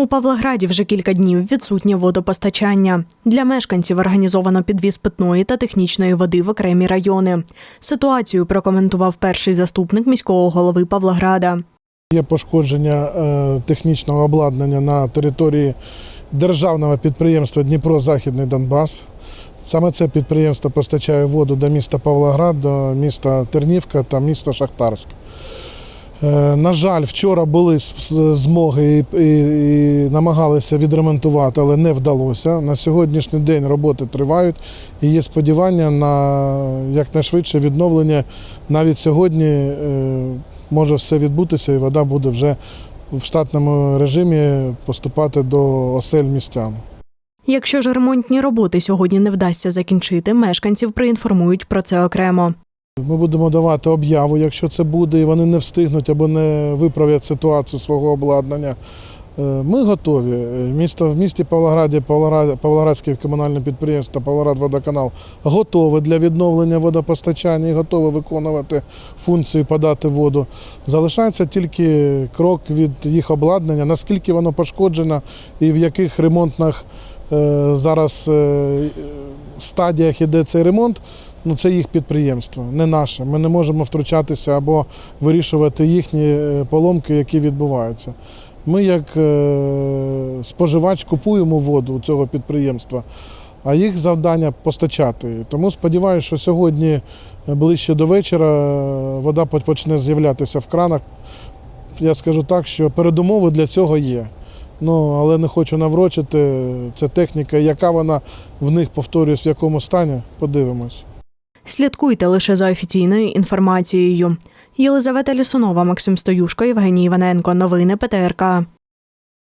У Павлограді вже кілька днів відсутнє водопостачання. Для мешканців організовано підвіз питної та технічної води в окремі райони. Ситуацію прокоментував перший заступник міського голови Павлограда. Є пошкодження е, технічного обладнання на території державного підприємства Дніпро Західний Донбас. Саме це підприємство постачає воду до міста Павлоград, до міста Тернівка та міста Шахтарськ. Е, На жаль, вчора були змоги і, і, і намагалися відремонтувати, але не вдалося. На сьогоднішній день роботи тривають і є сподівання на якнайшвидше відновлення. Навіть сьогодні е, може все відбутися, і вода буде вже в штатному режимі поступати до осель містян. Якщо ж ремонтні роботи сьогодні не вдасться закінчити, мешканців проінформують про це окремо. Ми будемо давати об'яву, якщо це буде, і вони не встигнуть або не виправлять ситуацію свого обладнання. Е, Ми готові. Е, Місто в місті Павлограді, Павлоградське комунальне підприємство Павлоградводоканал готове для відновлення водопостачання і готове виконувати функцію подати воду. Залишається тільки крок від їх обладнання, наскільки воно пошкоджено і в яких ремонтних е, зараз стадіях іде цей ремонт. Ну, це їх підприємство, не наше. Ми не можемо втручатися або вирішувати їхні е, поломки, які відбуваються. Ми, як е, споживач, купуємо воду у цього підприємства, а їх завдання постачати. Тому сподіваюся, що сьогодні е, ближче до вечора вода почне з'являтися в кранах. Я скажу так, що передумови для цього є. Ну, але не хочу наврочити. Це техніка, яка вона в них повторюсь, в якому стані, подивимось. Слідкуйте лише за офіційною інформацією. Єлизавета Лісунова, Максим Стоюшко, Євгеній Іваненко. Новини ПТРК.